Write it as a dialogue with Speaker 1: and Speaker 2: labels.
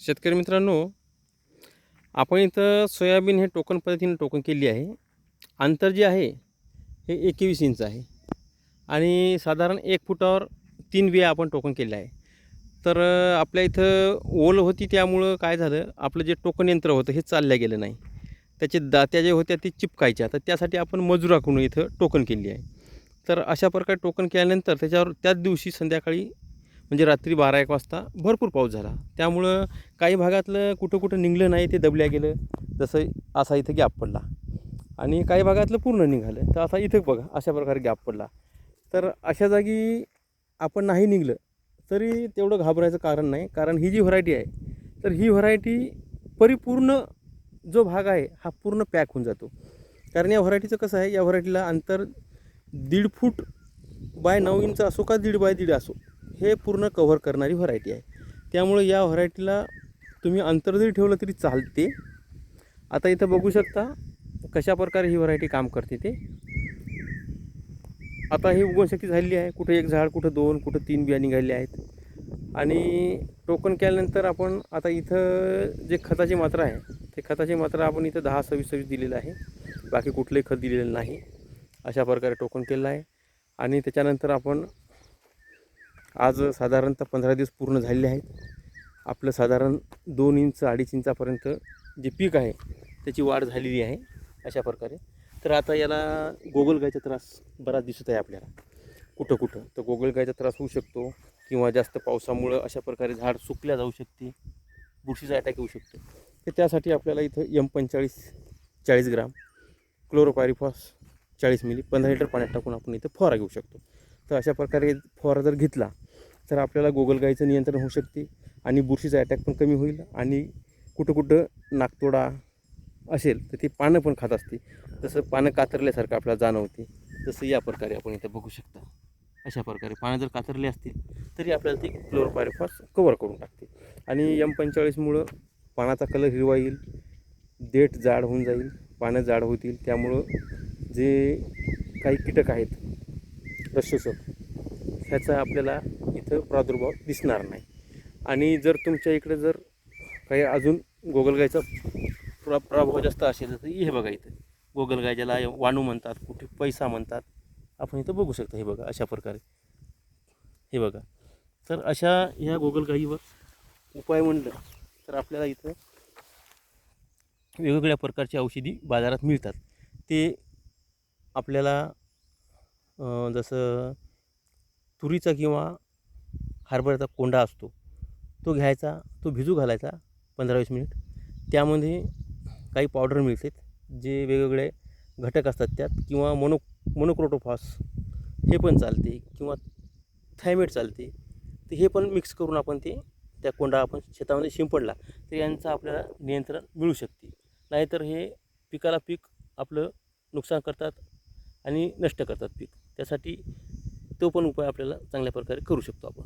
Speaker 1: शेतकरी मित्रांनो आपण इथं सोयाबीन हे टोकन पद्धतीने टोकन केली आहे. अंतर जे आहे हे एकवीस इंच आहे. आणि साधारण एक फुटावर तीन बिया आपण टोकन केले आहे. तर आपल्या इथं ओल होती त्यामुळं काय झालं आपलं जे टोकन यंत्र होतं हे चालल्या गेलं नाही. त्याचे दात्या जे होत्या ते चिपकायच्या. तर त्यासाठी आपण मजुराकडून इथं टोकन केली आहे. तर अशा प्रकारे टोकन केल्यानंतर त्याच्यावर त्याच दिवशी संध्याकाळी म्हणजे रात्री बारा एक वाजता भरपूर पाऊस झाला. त्यामुळं काही भागातलं कुठं कुठं निघलं नाही ते दबल्या गेलं. जसं असा इथं गॅप पडला. आणि काही भागातलं पूर्ण निघालं. तर असा इथं बघा अशा प्रकारे गॅप पडला. तर अशा जागी आपण नाही निघलं तरी तेवढं घाबरायचं कारण नाही. कारण ही जी व्हरायटी आहे तर ही व्हरायटी परिपूर्ण जो भाग आहे हा पूर्ण पॅक होऊन जातो. कारण या व्हरायटीचं कसं आहे या व्हरायटीला अंतर दीड फूट बाय नऊ इंच असो का दीड बाय दीड असो हे पूर्ण कव्हर करणारी व्हरायटी आहे. त्यामुळे या व्हरायटीला तुम्ही अंतर जरी ठेवलं तरी चालते. आता इथं बघू शकता कशा प्रकारे ही व्हरायटी काम करते ते. आता ही उगवणशक्ती झालेली आहे. कुठं एक झाड कुठं दोन कुठं तीन बिया निघालेले आहेत. आणि टोकन केल्यानंतर आपण आता इथं जे खताची मात्रा आहे ते खताची मात्रा आपण इथं दहा सव्वीस सव्वीस दिलेलं आहे. बाकी कुठलंही खत दिलेलं नाही. अशा प्रकारे टोकन केलेलं आहे. आणि त्याच्यानंतर आपण आज साधारणतः पंधरा दिवस पूर्ण झालेले आहेत. आपलं साधारण दोन इंच अडीच इंचापर्यंत जे पीक आहे त्याची वाढ झालेली आहे अशा प्रकारे. तर आता याला गोगलगायचा त्रास बराच दिसत आहे आपल्याला. कुठं कुठं. तर गोगलगायचा त्रास होऊ शकतो किंवा जास्त पावसामुळं अशा प्रकारे झाड सुकल्या जाऊ शकते बुरशीचा अटॅक येऊ शकतो. तर त्यासाठी आपल्याला इथं एम पंचेचाळीस चाळीस ग्राम क्लोरोपायरिफॉस चाळीस मिली पंधरा लिटर पाण्यात टाकून आपण इथं फवारा घेऊ शकतो. तर अशा प्रकारे फवारा जर घेतला तर आपल्याला गोगलगाईचं नियंत्रण होऊ शकते आणि बुरशीचा अटॅक पण कमी होईल आणि कुठं कुठं नागतोडा असेल तर ती पानं पण खात असते. तसं पानं कातरल्यासारखं आपल्याला जाणवते. तसं या प्रकारे आपण इथं बघू शकता. अशा प्रकारे पानं जर कातरले असतील तरी आपल्याला ती क्लोरोपायरफॉस कवर करून टाकते. आणि यम पंचेचाळीसमुळं पानाचा कलर हिरवा येईल देठ जाड होऊन जाईल पानं जाड होतील. त्यामुळं जे काही कीटक आहेत रसशोषक ह्याचा आपल्याला इथं प्रादुर्भाव दिसणार नाही. आणि जर तुमच्या इकडे जर काही अजून गोगलगायचा प्रा प्रभाव जास्त असेल तर हे बघा इथं. गोगलगाय ज्याला वाणू म्हणतात कुठे पैसा म्हणतात. आपण इथं बघू शकता हे बघा अशा प्रकारे. हे बघा. तर अशा ह्या गोगलगाईवर उपाय म्हणलं तर आपल्याला इथं वेगवेगळ्या प्रकारची औषधी बाजारात मिळतात. ते आपल्याला जसं तुरीचा किंवा हरभऱ्याचा कोंडा असतो. तो घ्यायचा तो भिजू घालायचा पंधरा वीस मिनिट. त्यामध्ये काही पावडर मिळते जे वेगवेगळे घटक असतात त्यात किंवा मोनो मोनोक्रोटोफॉस हे पण चालते किंवा थायमेट चालते. तर हे पण मिक्स करून आपण ते त्या कोंडा आपण शेतामध्ये शिंपडला तर यांचं आपल्याला नियंत्रण मिळू शकते. नाहीतर हे पिकाला पीक आपलं नुकसान करतात आणि नष्ट करतात पीक. त्यासाठी तो पण उपाय आपल्याला चांगल्या प्रकारे करू शकतो आपण.